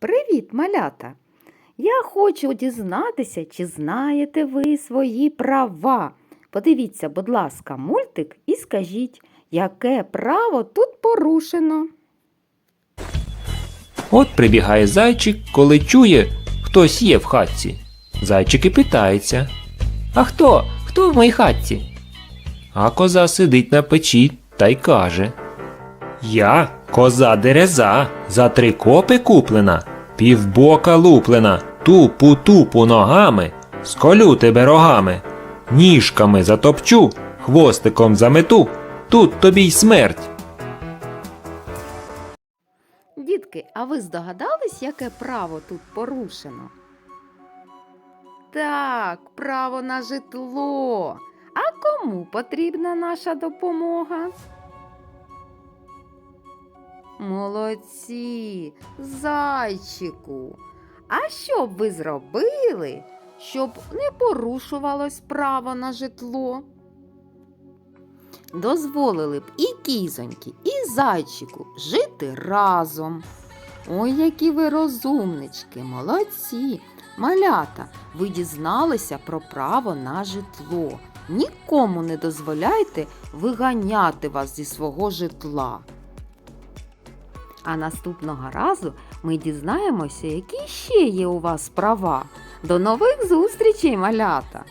Привіт, малята! Я хочу дізнатися, чи знаєте ви свої права. Подивіться, будь ласка, мультик і скажіть, яке право тут порушено. От прибігає зайчик, коли чує, хтось є в хатці. Зайчик і питається. А хто? Хто в моїй хатці? А коза сидить на печі та й каже. Я коза дереза, за три копи куплена, півбока луплена, тупу тупу ногами, сколю тебе рогами, ніжками затопчу, хвостиком замету, тут тобі й смерть. Дітки, а ви здогадались, яке право тут порушено? Так, право на житло. А кому потрібна наша допомога? Молодці, зайчику. А що б ви зробили, щоб не порушувалось право на житло? Дозволили б і кізоньки, і зайчику жити разом. Ой, які ви розумнички, молодці. Малята, ви дізналися про право на житло. Нікому не дозволяйте виганяти вас зі свого житла. А наступного разу ми дізнаємося, які ще є у вас права. До нових зустрічей, малята!